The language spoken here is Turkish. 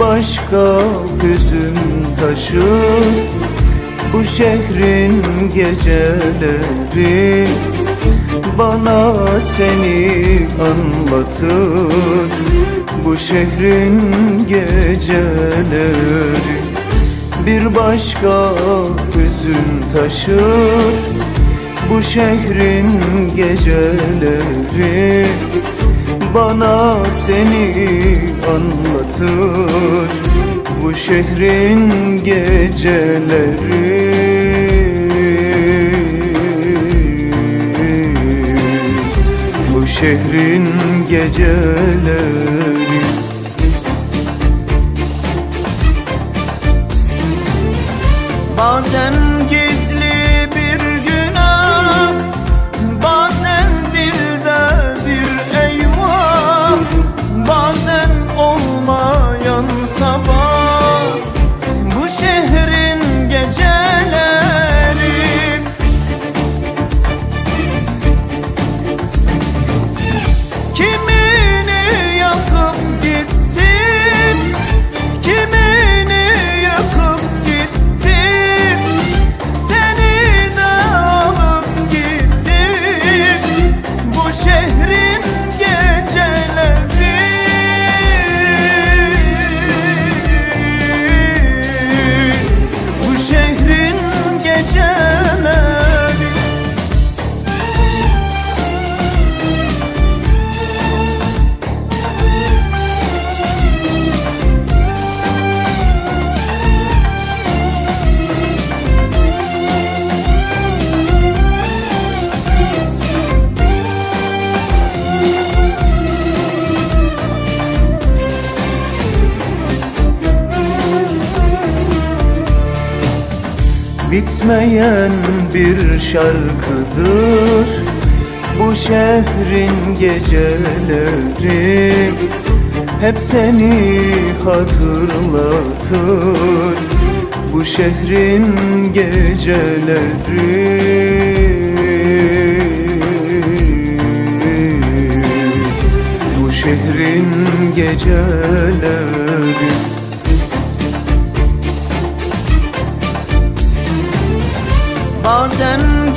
başka hüzün taşır Bu şehrin geceleri Bana seni anlatır. Bu şehrin geceleri Bir başka hüzün taşır. Bu şehrin geceleri bana seni anlatır. Bu şehrin geceleri. Bu şehrin geceleri. Bazen gizli Bitmeyen bir şarkıdır. Bu şehrin geceleri Hep seni hatırlatır. Bu şehrin geceleri Bu şehrin geceleri Bazen